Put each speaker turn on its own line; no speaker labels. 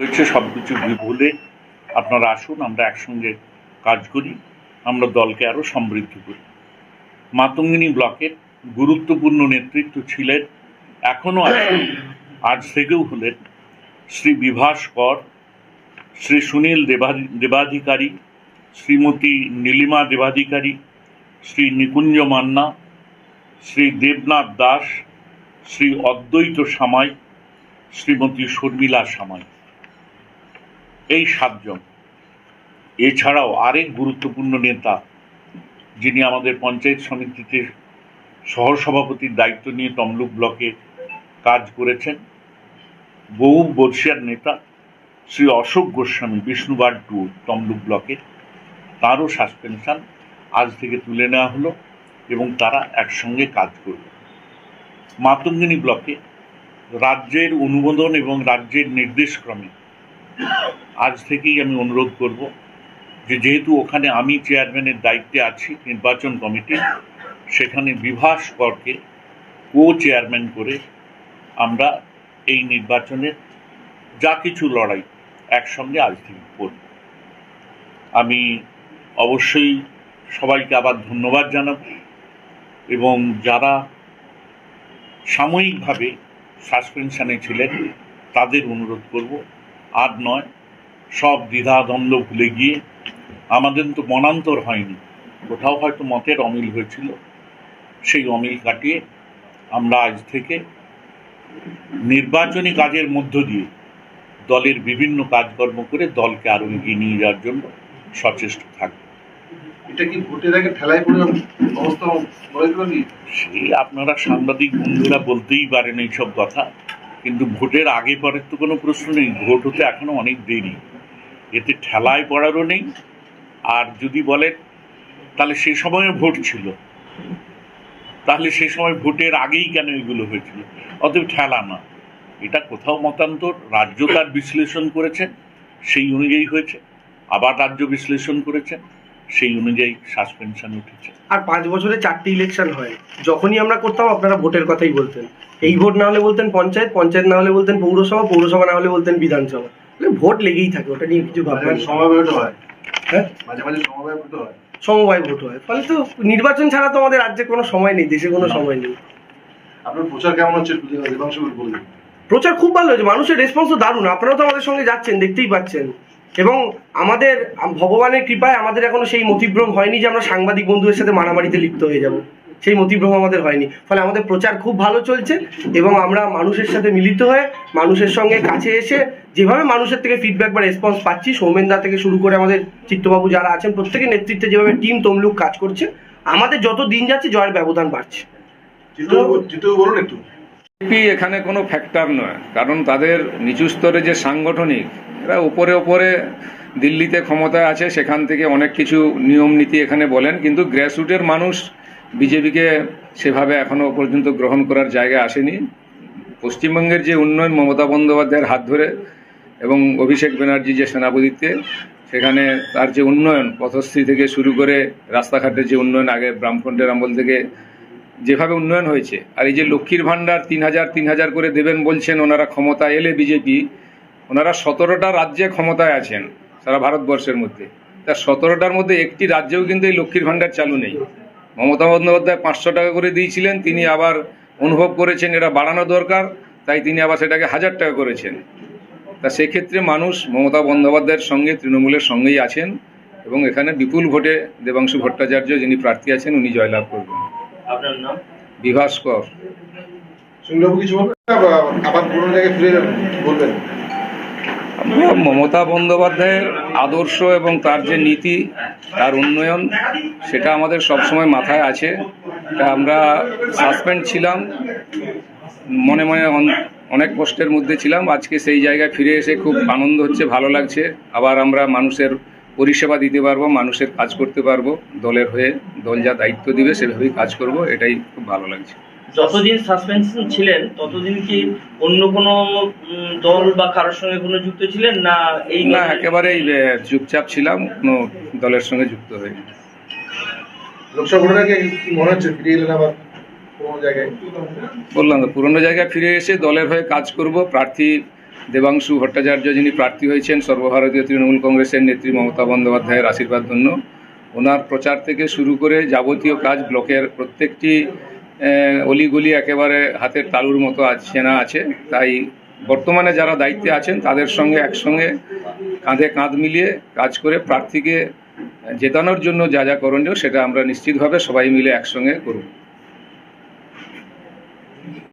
হয়েছে সব কিছু ভুলে আপনারা আসুন, আমরা একসঙ্গে কাজ করি, আমরা দলকে আরও সমৃদ্ধ করি। মাতঙ্গিনী ব্লকের গুরুত্বপূর্ণ নেতৃত্ব ছিলেন এখনও আছেন, আজ থেকেও হলেন শ্রী বিভাস কর, শ্রী সুনীল দেবা দেবাধিকারী, শ্রীমতী নীলিমা দেবাধিকারী, শ্রী নিকুঞ্জ মান্না, শ্রী দেবনাথ দাস, শ্রী অদ্বৈত সামাই, শ্রীমতী শর্মিলা সামাই। এই সাতজন। এছাড়াও আরেক গুরুত্বপূর্ণ নেতা, যিনি আমাদের পঞ্চায়েত সমিতিতে সহসভাপতির দায়িত্ব নিয়ে তমলুক ব্লকে কাজ করেছেন, বহু বর্ষিয়ার নেতা, শ্রী অশোক গোস্বামী, বিষ্ণুবার টু, তমলুক ব্লকের তারও সাসপেনশন আজ থেকে তুলে নেওয়া হলো এবং তারা একসঙ্গে কাজ করবে। মাতঙ্গিনী ব্লকে রাজ্যের অনুমোদন এবং রাজ্যের নির্দেশক্রমে আজ থেকেই আমি অনুরোধ করব যে যেহেতু ওখানে আমি চেয়ারম্যানের দায়িত্বে আছি, নির্বাচন কমিটির সেখানে বিভাস করকে কো চেয়ারম্যান করে আমরা এই নির্বাচনের যা কিছু লড়াই একসঙ্গে আজ থেকে করব। আমি অবশ্যই সবাইকে আবার ধন্যবাদ জানাব এবং যারা সাময়িকভাবে সাসপেনশনে ছিলেন, তাদের অনুরোধ করব। আর নয় সব দ্বিধাদ্বন্দ্ব ভুলে গিয়ে। আমাদের তো মনান্তর হয়নি। কোথাও হয়তো মতের অমিল হয়েছিল। সেই অমিল কাটিয়ে আমরা আজ থেকে নির্বাচনী কাজের মধ্য দিয়ে দলের বিভিন্ন কাজকর্ম করে দলকে আরও এগিয়ে নিয়ে যাওয়ার জন্য সচেষ্ট থাকব।
এটা কি ভোটের আগে ঠেলায় পড়ে অবস্থা বলে দিল
সেই আপনারা সাংবাদিক বন্ধুরা বলতেই পারেন এইসব কথা কিন্তু ভোটের আগে পরের তো কোনো প্রশ্ন নেই। ভোট হতে এখনও অনেক দেরি। এতে ঠেলায় পড়ারও নেই। আর যদি বলেন, তাহলে সে সময়ে ভোট ছিল। তাহলে সে সময় ভোটের আগেই কেন এগুলো হয়েছিল? অতএব ঠেলা না। এটা কোথাও মতান্তর, রাজ্য তার বিশ্লেষণ করেছে, সেই অনুযায়ী হয়েছে। আবার রাজ্য বিশ্লেষণ করেছে, সেই অনুযায়ী সাসপেনশন উঠেছে।
আর পাঁচ বছরে চারটি ইলেকশন হয়। যখনই আমরা করতাম, আপনারা ভোটের কথাই বলতেন। এই ভোট না হলে বলতেন পঞ্চায়েত পঞ্চায়েত না হলে বলতেন পৌরসভা পৌরসভা না হলে বলতেন বিধানসভা। ভোট লেগেই থাকে ওটা নিয়ে কিছু ভাববেন
মাঝে সমবায় হয়।
হ্যাঁ?
মাঝে মাঝে সমবায় ভোট হয়।
সমবায় ভোট হয়। ফলে তো নির্বাচন ছাড়া তো আমাদের রাজ্যে কোনো সময় নেই দেশে কোনো সময় নেই।
আপনার প্রচার কেমন হচ্ছে
প্রচার খুব ভালো হয়েছে মানুষের রেসপন্স তো দারুণ। আপনারাও তো আমাদের সঙ্গে যাচ্ছেন দেখতেই পাচ্ছেন। এবং আমাদের ভগবানের কৃপায় আমাদের এখনও সেই মতিভ্রম হয়নি যে আমরা সাংবাদিক বন্ধুদের সাথে মারামারিতে লিপ্ত হয়ে যাব। সেই মতিভ্রম আমাদের হয়নি। ফলে আমাদের প্রচার খুব ভালো চলছে এবং আমরা মানুষের সাথে মিলিত হয়ে মানুষের সঙ্গে কাছে এসে যেভাবে মানুষের থেকে ফিডব্যাক বা রেসপন্স পাচ্ছি সৌমেন দা থেকে শুরু করে আমাদের চিত্তবাবু যারা আছেন প্রত্যেকের নেতৃত্বে যেভাবে টিম তমলুক কাজ করছে আমাদের যত দিন যাচ্ছে জয়ের ব্যবধান বাড়ছে।
বলুন একটু।
বিজেপি এখানে কোনো ফ্যাক্টর নয় কারণ তাদের নিচু স্তরে যে সাংগঠনিক এরা উপরে উপরে দিল্লিতে ক্ষমতায় আছে সেখান থেকে অনেক কিছু নিয়ম নীতি এখানে বলেন কিন্তু গ্রাসরুটের মানুষ বিজেপিকে সেভাবে এখনও পর্যন্ত গ্রহণ করার জায়গায় আসেনি। পশ্চিমবঙ্গের যে উন্নয়ন মমতা বন্দ্যোপাধ্যায়ের হাত ধরে এবং অভিষেক ব্যানার্জি যে সেনাপতিত্বে, সেখানে তার যে উন্নয়ন, পথশ্রী থেকে শুরু করে রাস্তাঘাটের যে উন্নয়ন, আগে ব্রাহ্মণের আমল থেকে যেভাবে উন্নয়ন হয়েছে, আর এই যে লক্ষ্মীর ভাণ্ডার তিন হাজার তিন হাজার করে দেবেন বলছেন ওনারা ক্ষমতা এলে বিজেপি, ওনারা সতেরোটা রাজ্যে ক্ষমতায় আছেন সারা ভারতবর্ষের মধ্যে। তা সতেরোটার মধ্যে একটি রাজ্যেও কিন্তু এই লক্ষ্মীর ভাণ্ডার চালু নেই। মমতা বন্দ্যোপাধ্যায় পাঁচশো টাকা করে দিয়েছিলেন, তিনি আবার অনুভব করেছেন এটা বাড়ানো দরকার, তাই তিনি আবার সেটাকে হাজার টাকা করেছেন। তা সেক্ষেত্রে মানুষ মমতা বন্দ্যোপাধ্যায়ের সঙ্গে তৃণমূলের সঙ্গেই আছেন এবং এখানে বিপুল ভোটে দেবাংশু ভট্টাচার্য যিনি প্রার্থী আছেন উনি জয়লাভ করবেন।
আপনার নাম?
বিভাস কর আমরা মমতা বন্দ্যোপাধ্যায়ের আদর্শ এবং তার যে নীতি তার উন্নয়ন সেটা আমাদের সবসময় মাথায় আছে। তা আমরা সাসপেন্ড ছিলাম। মনে মনে অনেক কষ্টের মধ্যে ছিলাম। আজকে সেই জায়গায় ফিরে এসে খুব আনন্দ হচ্ছে ভালো লাগছে। আবার আমরা মানুষের পরিষেবা দিতে পারব মানুষের কাজ করতে পারব। দলের হয়ে দল যা দায়িত্ব দিবে সেভাবেই কাজ করব এটাই খুব ভালো লাগছে।
যতদিন সাসপেনশন ছিলেন ততদিন কি অন্য কোনো দল বা কারোর সঙ্গে কোনো যুক্ত ছিলেন না এই
না একেবারেই চুপচাপ ছিলাম কোনো দলের সঙ্গে যুক্ত হয়নি
লোকসভা মনে হচ্ছে ফিরে এলেন আবার?
বললাম তো, পুরনো জায়গায় ফিরে এসে দলের হয়ে কাজ করব। প্রার্থী দেবাংশু ভট্টাচার্য যিনি প্রার্থী হয়েছেন, সর্বভারতীয় তৃণমূল কংগ্রেসের নেত্রী মমতা বন্দ্যোপাধ্যায়ের আশীর্বাদ ধন্য ওনার প্রচার থেকে শুরু করে যাবতীয় কাজ ব্লকের প্রত্যেকটি অলিগলি একেবারে হাতের তালুর মতো আছে চেনা আছে। তাই বর্তমানে যারা দায়িত্বে আছেন, তাদের সঙ্গে একসঙ্গে কাঁধে কাঁধ মিলিয়ে কাজ করে প্রার্থীকে জেতানোর জন্য যা যা করণীয়, সেটা আমরা নিশ্চিতভাবে সবাই মিলে একসঙ্গে করব।